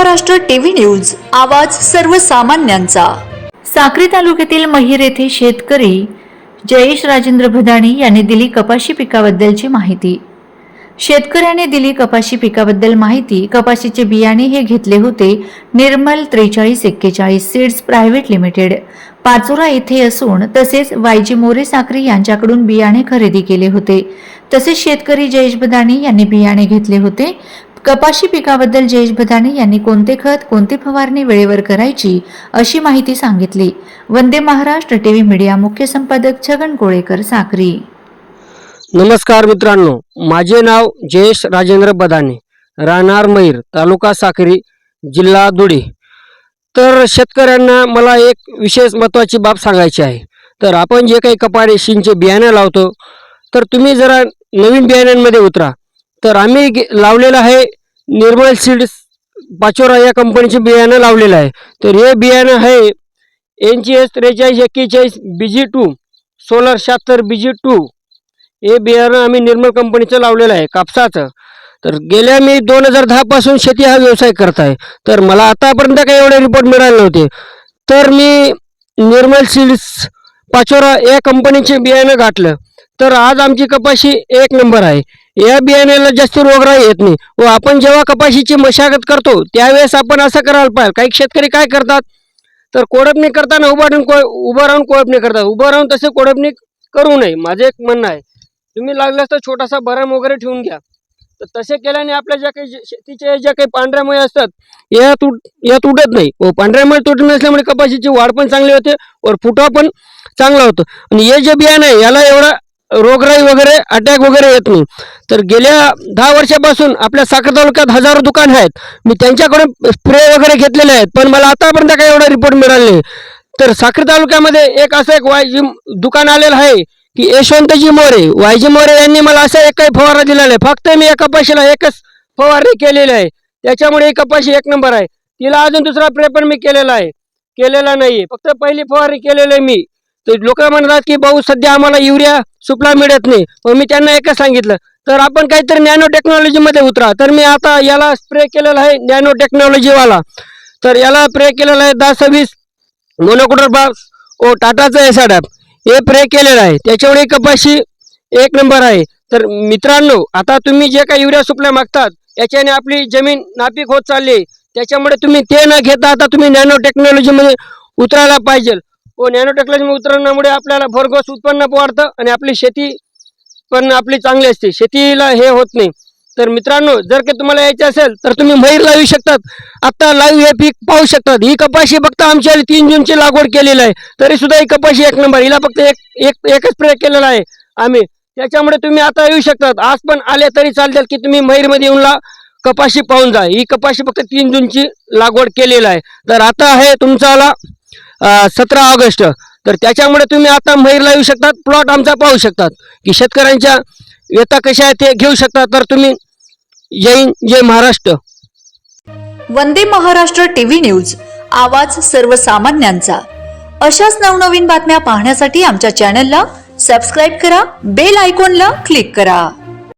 Maharashtra TV news आवाज सर्वसामान्यांचा. साक्री तालुक्यातील महिर येथे शेतकरी जयेश राजेंद्र भदाणी यांनी दिली कपाशी पिकाबद्दलची माहिती. शेतकऱ्याने दिली कपाशी पिकाबद्दल माहिती. कपाशीचे बियाणे हे घेतले होते निर्मल त्रेचाळीस एक्केचाळीस सीड्स प्रायव्हेट लिमिटेड. पाचोरा येथे असून तसेच वायजी मोरे साखरे यांच्याकडून बियाणे खरेदी केले होते. तसेच शेतकरी जयेश बदाणी यांनी बियाणे घेतले होते. कपाशी पिकाबद्दल जयेश भदाणे यांनी कोणते खत कोणती फवारणी वेळेवर करायची अशी माहिती सांगितली. वंदे महाराष्ट्र टीव्ही मीडिया मुख्य संपादक छगन कोळेकर साक्री. नमस्कार मित्रांनो माझे नाव जयेश राजेंद्र बदाने राहणार मैर तालुका साक्री जिल्हा धुळे. तर शेतकऱ्यांना मला एक विशेष महत्त्वाची बाब सांगायची आहे. तर आपण जे काही कपाडे शिंचे बियाणं लावतो तर तुम्ही जरा नवीन बियाण्यांमध्ये उतरा. तर आम्ही गे- लावलेलं आहे. निर्मल सीड्स पाचोरा या कंपनीचे बियाणं लावलेलं आहे. तर हे बियाणं आहे एन जी एस त्रेचाळीस एक्केचाळीस बी जी टू सोलर शहात्तर बी जी टू. हे बियाणं आम्ही निर्मल कंपनीचं लावलेलं आहे कापसाचं. तर गेल्या मी दोन हजार दहापासून शेती हा व्यवसाय करत आहे. तर मला आतापर्यंत काही एवढे रिपोर्ट मिळाले नव्हते. तर मी निर्मल सीड्स पाचोरा या कंपनीचे बियाणं घातलं. तर आज आमची कपाशी एक नंबर आहे. या बियाण्याला जास्त रोगराई येत नाही. व आपण जेव्हा कपाशीची मशागत करतो त्यावेळेस आपण असं करायला पाहिजे. काही शेतकरी काय करतात? तर कोडपणी करताना उभा राहून को उभं राहून कोडपणी करतात. उभं राहून तसे कोडपणी करू नये. माझं एक म्हणणं आहे. तुम्ही लागल्यास तर छोटासा बरम वगैरे ठेवून घ्या. तर तसे केल्याने आपल्या ज्या काही जे- ज्या काही पांढऱ्या मुळे असतात या तुट या तुटत नाही. व पांढऱ्या मुळे तुटत नसल्यामुळे कपाशीची वाढ पण चांगली होते व फुटवा पण चांगला होतो. आणि हे जे बियाणं आहे याला एवढा रोगराई वगैरे अटॅक वगैरे येत नाही. तर गेल्या दहा वर्षापासून आपल्या साखर तालुक्यात हजारो दुकान आहेत. मी त्यांच्याकडून स्प्रे वगैरे घेतलेले आहेत. पण मला आतापर्यंत काही एवढा रिपोर्ट मिळाले नाही. तर साखर तालुक्यामध्ये एक असं एक वायजी दुकान आलेलं आहे की यशवंतजी मोरे. वायजी मोरे यांनी मला असा एक काही फवारा दिलेला आहे फक्त मी या कपाशीला एकच फवारणी केलेली आहे. त्याच्यामुळे ही कपाशी एक नंबर आहे. तिला अजून दुसरा प्रे पण मी केलेला आहे. केलेला नाही फक्त पहिली फवारणी केलेली आहे मी. तर लोक म्हणतात की भाऊ सध्या आम्हाला युरिया सुपला मिळत नाही. मग मी त्यांना एकच सांगितलं तर आपण काहीतरी नॅनो टेक्नॉलॉजीमध्ये उतरा. तर मी आता याला स्प्रे केलेला आहे नॅनो टेक्नॉलॉजीवाला तर याला स्प्रे केलेला आहे दहा सव्वीस मोनोकोटर बाक्स ओ टाटाचं एसाडॅप हे स्प्रे केलेलं आहे. त्याच्यामुळे कपाशी एक नंबर आहे. तर मित्रांनो आता तुम्ही जे काही युरिया सुपल्या मागतात याच्याने आपली जमीन नापीक होत चालली आहे. त्याच्यामुळे तुम्ही ते न घेता आता तुम्ही नॅनो टेक्नॉलॉजीमध्ये उतरायला पाहिजे. व नॅनो टेक्नॉलॉजी उतरण्यामुळे आपल्याला भरघोस उत्पन्न वाढतं आणि आपली शेती पण आपली चांगली असते. शेतीला हे होत नाही. तर मित्रांनो जर का तुम्हाला यायचे असेल तर तुम्ही मैर लावू शकतात. आता लाईव्ह हे पीक पाहू शकतात. ही कपाशी फक्त आमच्या तीन जूनची लागवड केलेली आहे. तरी सुद्धा ही कपाशी एक नंबर. हिला फक्त एक एक एकच प्रयोग केलेला आहे आम्ही. त्याच्यामुळे तुम्ही आता येऊ शकतात. आज पण आले तरी चालतात की तुम्ही महिरमध्ये येऊन ला कपाशी पाहून जा. ही कपाशी फक्त तीन जूनची लागवड केलेली आहे. तर आता आहे तुमचाला सतरा ऑगस्ट. तर त्याच्यामुळे तुम्ही आता महिला येऊ शकतात प्लॉट आमचा पाहू शकतात. की शेतकऱ्यांच्या व्यथा कशा आहेत ते घेऊ शकतात. तर तुम्ही जय जय महाराष्ट्र. वंदे महाराष्ट्र टीव्ही न्यूज आवाज सर्वसामान्यांचा. अशाच नवनवीन बातम्या पाहण्यासाठी आमच्या चॅनलला सबस्क्राईब करा बेल आयकॉनला क्लिक करा.